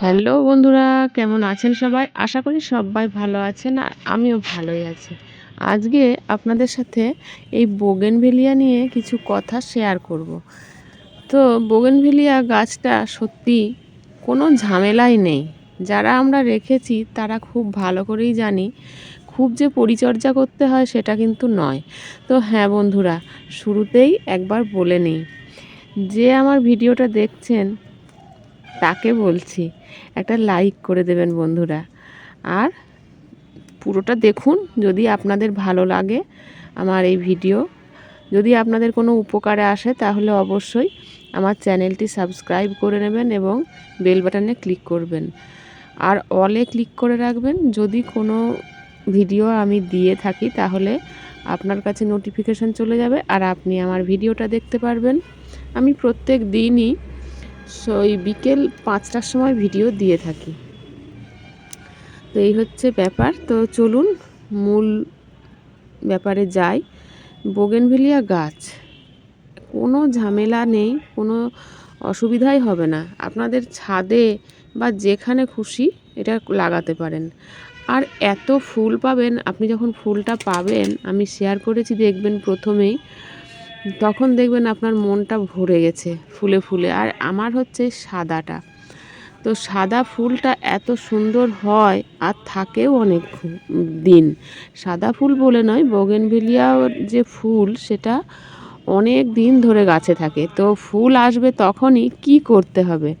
Hello বন্ধুরা, কেমন আছেন সবাই? আশা করি সবাই ভালো আছেন আর আমিও ভালোই আছি। আজকে আপনাদের সাথে এই বোগেনভেলিয়া নিয়ে কিছু কথা শেয়ার করব। তো বোগেনভেলিয়া গাছটা সত্যি কোনো ঝামেলাই নেই। যারা আমরা রেখেছি, তারা খুব ভালো করেই জানি। খুব যে পরিচর্যা করতে হয়, সেটা কিন্তু নয়। তো হ্যাঁ বন্ধুরা, শুরুতেই একবার বলে নিই। যে আমার ভিডিওটা দেখছেন তাকে বলছি, একটা লাইক করে দেবেন বন্ধুরা। আর পুরোটা দেখুন, যদি আপনাদের ভালো লাগে আমার এই ভিডিও যদি আপনাদের কোনো উপকারে আসে, তাহলে অবশ্যই আমার চ্যানেলটি সাবস্ক্রাইব করে নেবেন এবং বেল বাটনে ক্লিক করবেন। আর অলে ক্লিক করে রাখবেন। যদি কোনো ভিডিও আমি দিয়ে থাকি, তাহলে আপনার কাছে নোটিফিকেশান চলে যাবে। আর আপনি আমার ভিডিওটা দেখতে পারবেন। আমি প্রত্যেক দিনই ওই বিকেল পাঁচটার সময় ভিডিও দিয়ে থাকি। তো এই হচ্ছে ব্যাপার। তো চলুন, মূল ব্যাপারে যাই। বোগেনভিলিয়া গাছ, কোনো ঝামেলা নেই, কোনো অসুবিধাই হবে না। আপনাদের ছাদে বা যেখানে খুশি এটা লাগাতে পারেন। আর এত ফুল পাবেন, আপনি যখন ফুলটা পাবেন, আমি শেয়ার করেছি, দেখবেন প্রথমেই। তখন দেখবেন আপনার মনটা ভরে গেছে ফুলে ফুলে। আর আমার হচ্ছে সাদাটা। তো সাদা ফুলটা এত সুন্দর হয় আর থাকেও অনেক দিন। সাদা ফুল বলে নয় বগেনভিলিয়ার যে ফুল সেটা অনেক দিন ধরে গাছে থাকে। তো ফুল আসবে তখনই কি করতে হবে?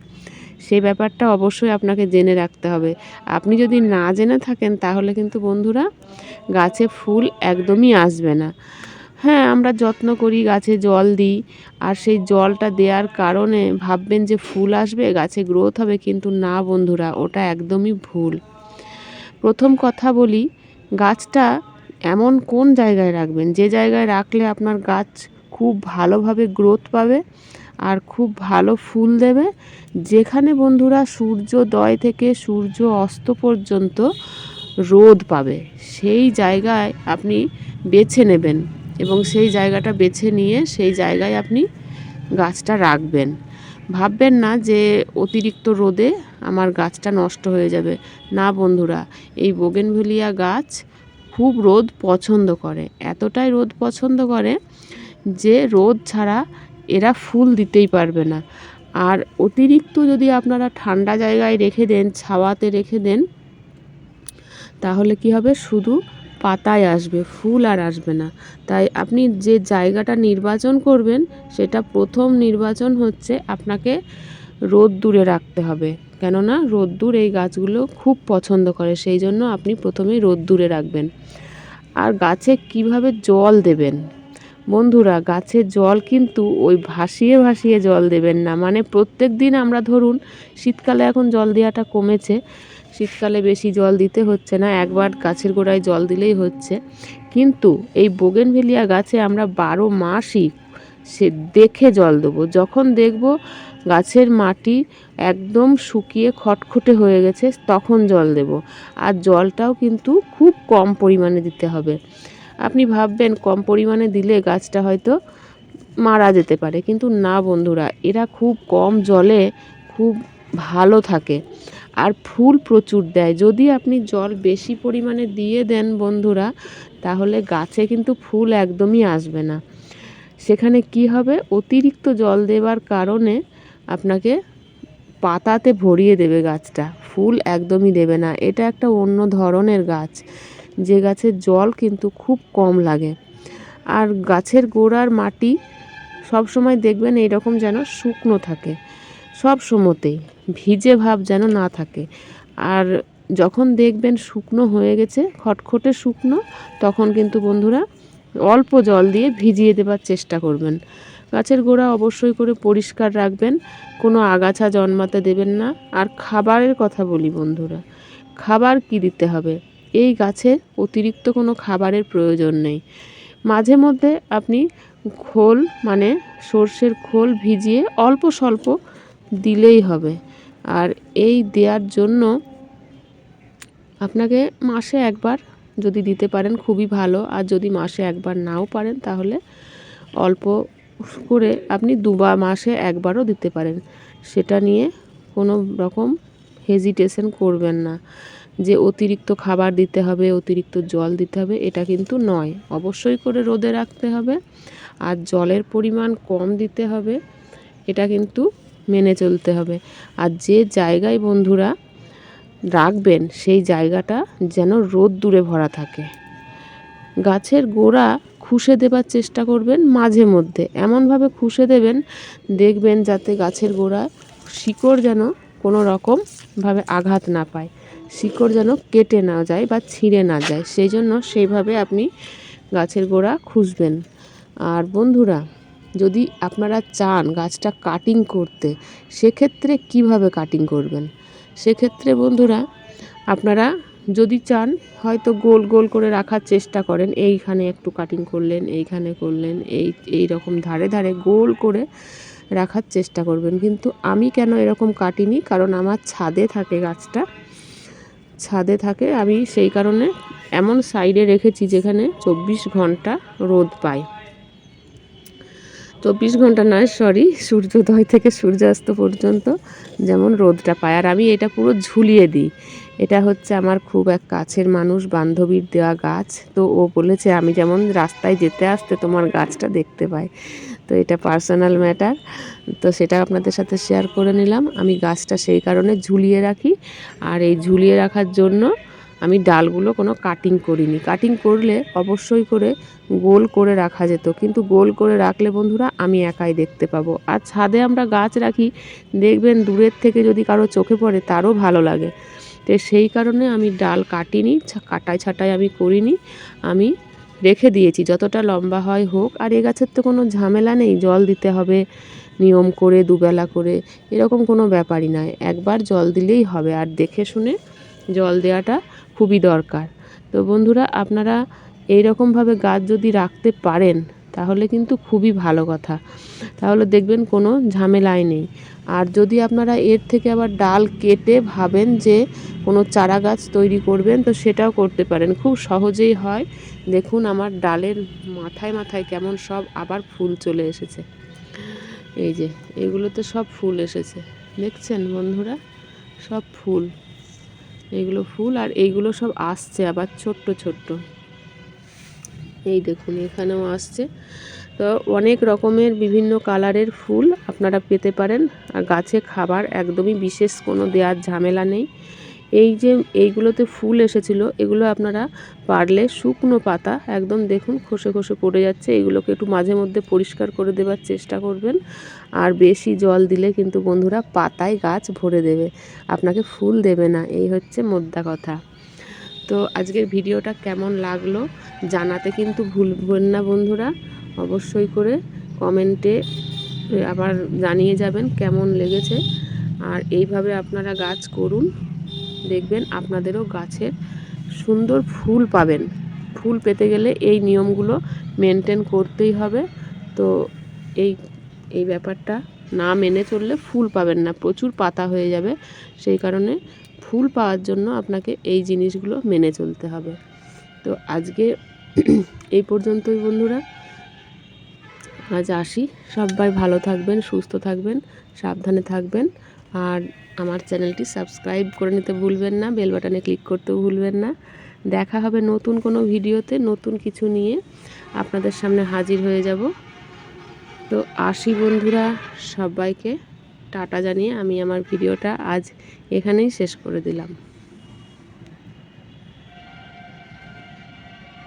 সেই ব্যাপারটা অবশ্যই আপনাকে জেনে রাখতে হবে। আপনি যদি না জেনে থাকেন তাহলে কিন্তু বন্ধুরা, গাছে ফুল একদমই আসবে না। হ্যাঁ আমরা যত্ন করি, গাছে জল দিই। আর সেই জলটা দেওয়ার কারণে ভাববেন যে ফুল আসবে, গাছে গ্রোথ হবে, কিন্তু না বন্ধুরা, ওটা একদমই ভুল। প্রথম কথা বলি, গাছটা এমন কোন জায়গায় রাখবেন? যে জায়গায় রাখলে আপনার গাছ খুব ভালোভাবে গ্রোথ পাবে আর খুব ভালো ফুল দেবে। যেখানে বন্ধুরা সূর্যোদয় থেকে সূর্য অস্ত পর্যন্ত রোদ পাবে, সেই জায়গায় আপনি বেছে নেবেন। এবং সেই জায়গাটা বেছে নিয়ে সেই জায়গায় আপনি গাছটা রাখবেন। ভাববেন না যে অতিরিক্ত রোদে আমার গাছটা নষ্ট হয়ে যাবে। না বন্ধুরা, এই বোগেনভেলিয়া গাছ খুব রোদ পছন্দ করে। এতটাই রোদ পছন্দ করে যে রোদ ছাড়া এরা ফুল দিতেই পারবে না। আর অতিরিক্ত যদি আপনারা ঠান্ডা জায়গায় রেখে দেন, ছাওয়াতে রেখে দেন, তাহলে কি হবে? শুধু পাতায় আসবে, ফুল আর আসবে না। তাই আপনি যে জায়গাটা নির্বাচন করবেন, সেটা প্রথম নির্বাচন হচ্ছে আপনাকে রোদ দূরে রাখতে হবে। কেননা রোদ্দুর এই গাছগুলো খুব পছন্দ করে, সেই জন্য আপনি প্রথমেই রোদ্দুরে রাখবেন। আর গাছে কীভাবে জল দেবেন? বন্ধুরা গাছে জল কিন্তু ওই ভাসিয়ে ভাসিয়ে জল দেবেন না। মানে প্রত্যেক দিন আমরা ধরুন, শীতকালে এখন জল দেওয়াটা কমেছে, শীতকালে বেশি জল দিতে হচ্ছে না, একবার গাছের গোড়ায় জল দিলেই হচ্ছে। কিন্তু এই বোগেনভেলিয়া গাছে আমরা বারো মাসই সে দেখে জল দেবো। যখন দেখব গাছের মাটি একদম শুকিয়ে খটখটে হয়ে গেছে, তখন জল দেব। আর জলটাও কিন্তু খুব কম পরিমাণে দিতে হবে। আপনি ভাববেন কম পরিমাণে দিলে গাছটা হয়তো মারা যেতে পারে। কিন্তু না বন্ধুরা, এরা খুব কম জলে খুব ভালো থাকে আর ফুল প্রচুর দেয়। যদি আপনি জল বেশি পরিমাণে দিয়ে দেন বন্ধুরা, তাহলে গাছে কিন্তু ফুল একদমই আসবে না। সেখানে কি হবে? অতিরিক্ত জল দেওয়ার কারণে আপনাকে পাতাতে ভরিয়ে দেবে গাছটা। ফুল একদমই দেবে না। এটা একটা অন্য ধরনের গাছ। যে গাছের জল কিন্তু খুব কম লাগে। আর গাছের গোড়ার মাটি সব সময় দেখবেন এইরকম যেন শুকনো থাকে। সব সময়তেই ভিজে ভাব যেন না থাকে। আর যখন দেখবেন শুকনো হয়ে গেছে, খটখটে শুকনো, তখন কিন্তু বন্ধুরা অল্প জল দিয়ে ভিজিয়ে দেবার চেষ্টা করবেন। গাছের গোড়া অবশ্যই করে পরিষ্কার রাখবেন, কোনো আগাছা জন্মাতে দেবেন না। আর খাবারের কথা বলি বন্ধুরা, খাবার কি দিতে হবে? এই গাছে অতিরিক্ত কোনো খাবারের প্রয়োজন নেই। মাঝে মধ্যে আপনি খোল মানে সর্ষের খোল ভিজিয়ে অল্প স্বল্প দিলেই হবে। আর এই দেওয়ার জন্য আপনাকে মাসে একবার যদি দিতে পারেন খুবই ভালো। আর যদি মাসে একবার নাও পারেন তাহলে অল্প করে আপনি দুবার মাসে একবারও দিতে পারেন। সেটা নিয়ে কোনো রকম হেজিটেশন করবেন না। যে অতিরিক্ত খাবার দিতে হবে, অতিরিক্ত জল দিতে হবে, এটা কিন্তু নয়। অবশ্যই করে রোদে রাখতে হবে। আর জলের পরিমাণ কম দিতে হবে, এটা কিন্তু মেনে চলতে হবে। আর যে জায়গায় বন্ধুরা রাখবেন, সেই জায়গাটা যেন রোদ দূরে ভরা থাকে। গাছের গোড়া খুশে দেবার চেষ্টা করবেন মাঝে মধ্যে। এমনভাবে খুশে দেবেন, দেখবেন যাতে গাছের গোড়া শিকড় যেন কোনো রকমভাবে আঘাত না পায়। শিকড় যেন কেটে না যায় বা ছিঁড়ে না যায়। সেই জন্য সেইভাবে আপনি গাছের গোড়া খুঁজবেন। আর বন্ধুরা, যদি আপনারা চান গাছটা কাটিং করতে, সেক্ষেত্রে কীভাবে কাটিং করবেন? সেক্ষেত্রে বন্ধুরা, আপনারা যদি চান, হয়তো গোল গোল করে রাখার চেষ্টা করেন। এইখানে একটু কাটিং করলেন, এইখানে করলেন, এই এই রকম ধারে ধারে গোল করে রাখার চেষ্টা করবেন। কিন্তু আমি কেন এরকম কাটিনি কারণ আমার ছাদে থাকে গাছটা। ছাদে থাকে। আমি সেই কারণে এমন সাইডে রেখেছি যেখানে চব্বিশ ঘণ্টা রোদ পায়। চব্বিশ ঘণ্টা নয় সরি সূর্যোদয় থেকে সূর্যাস্ত পর্যন্ত যেমন রোদটা পায়। আর আমি এটা পুরো ঝুলিয়ে দিই। এটা হচ্ছে আমার খুব এক কাছের মানুষ, বান্ধবীর দেওয়া গাছ। তো ও বলেছে, আমি যেমন রাস্তায় যেতে আসতে তোমার গাছটা দেখতে পাই। তো এটা পার্সোনাল ম্যাটার তো সেটা আপনাদের সাথে শেয়ার করে নিলাম। আমি গাছটা সেই কারণে ঝুলিয়ে রাখি। আর এই ঝুলিয়ে রাখার জন্য আমি ডালগুলো কোনো কাটিং করিনি। কাটিং করলে অবশ্যই করে গোল করে রাখা যেত। কিন্তু গোল করে রাখলে বন্ধুরা আমি একাই দেখতে পাবো। আর ছাদে আমরা গাছ রাখি। দেখবেন দূরের থেকে যদি কারও চোখে পড়ে তারও ভালো লাগে। তো সেই কারণে আমি ডাল কাটিনি কাটাই ছাটাই আমি করিনি। আমি রেখে দিয়েছি, যতটা লম্বা হয় হোক। আর এ গাছের তো কোনো ঝামেলা নেই, জল দিতে হবে, নিয়ম করে, দুবেলা করে, এরকম কোনো ব্যাপারই নয়। একবার জল দিলেই হবে, আর দেখে শুনে জল দেওয়াটা খুবই দরকার। তো বন্ধুরা, আপনারা এইরকমভাবে গাছ যদি রাখতে পারেন তাহলে কিন্তু খুবই ভালো কথা। তাহলে দেখবেন কোনো ঝামেলাই নেই। আর যদি আপনারা এর থেকে আবার ডাল কেটে ভাবেন যে কোনো চারা গাছ তৈরি করবেন, তো সেটাও করতে পারেন। খুব সহজেই হয়। দেখুন আমার ডালের মাথায় মাথায় কেমন সব আবার ফুল চলে এসেছে। এই যে, এগুলোতে সব ফুল এসেছে। দেখছেন বন্ধুরা? সব ফুল। এইগুলো ফুল আর এইগুলো সব আসছে আবার ছোট্ট ছোট্ট। এই দেখুন, এখানেও আসছে। তো অনেক রকমের বিভিন্ন কালারের ফুল আপনারা পেতে পারেন। আর গাছে খাবার একদমই বিশেষ কোনো দেওয়ার ঝামেলা নেই। এই যে এইগুলোতে ফুল এসেছিল, এগুলো আপনারা পারলে শুকনো পাতা একদম দেখুন খসে খসে পড়ে যাচ্ছে। এগুলোকে একটু মাঝে মধ্যে পরিষ্কার করে দেওয়ার চেষ্টা করবেন। আর বেশি জল দিলে কিন্তু বন্ধুরা পাতায় গাছ ভরে দেবে। আপনাকে ফুল দেবে না, এই হচ্ছে মোদ্দা কথা। তো আজকের ভিডিওটা কেমন লাগল জানাতে কিন্তু ভুলবেন না বন্ধুরা। অবশ্যই করে কমেন্টে আবার জানিয়ে যাবেন কেমন লেগেছে। আর এইভাবে আপনারা গাছ করুন, দেখবেন আপনাদেরও গাছের সুন্দর ফুল পাবেন। ফুল পেতে গেলে এই নিয়মগুলো মেনটেন করতেই হবে। তো এই এই ব্যাপারটা না মেনে চললে ফুল পাবেন না, প্রচুর পাতা হয়ে যাবে। সেই কারণে ফুল পাওয়ার জন্য আপনাকে এই জিনিসগুলো মেনে চলতে হবে। তো আজকে এই পর্যন্তই বন্ধুরা। আজ আসি। সবাই ভালো থাকবেন, সুস্থ থাকবেন, সাবধানে থাকবেন। আর আমার চ্যানেলটি সাবস্ক্রাইব করে নিতে ভুলবেন না, বেল বাটনে ক্লিক করতেও ভুলবেন না। দেখা হবে নতুন কোনো ভিডিওতে, নতুন কিছু নিয়ে। আপনাদের সামনে হাজির হয়ে যাব। তো আসি বন্ধুরা সবাইকে। টাটা জানিয়ে আমি আমার ভিডিওটা আজ এখানেই শেষ করে দিলাম।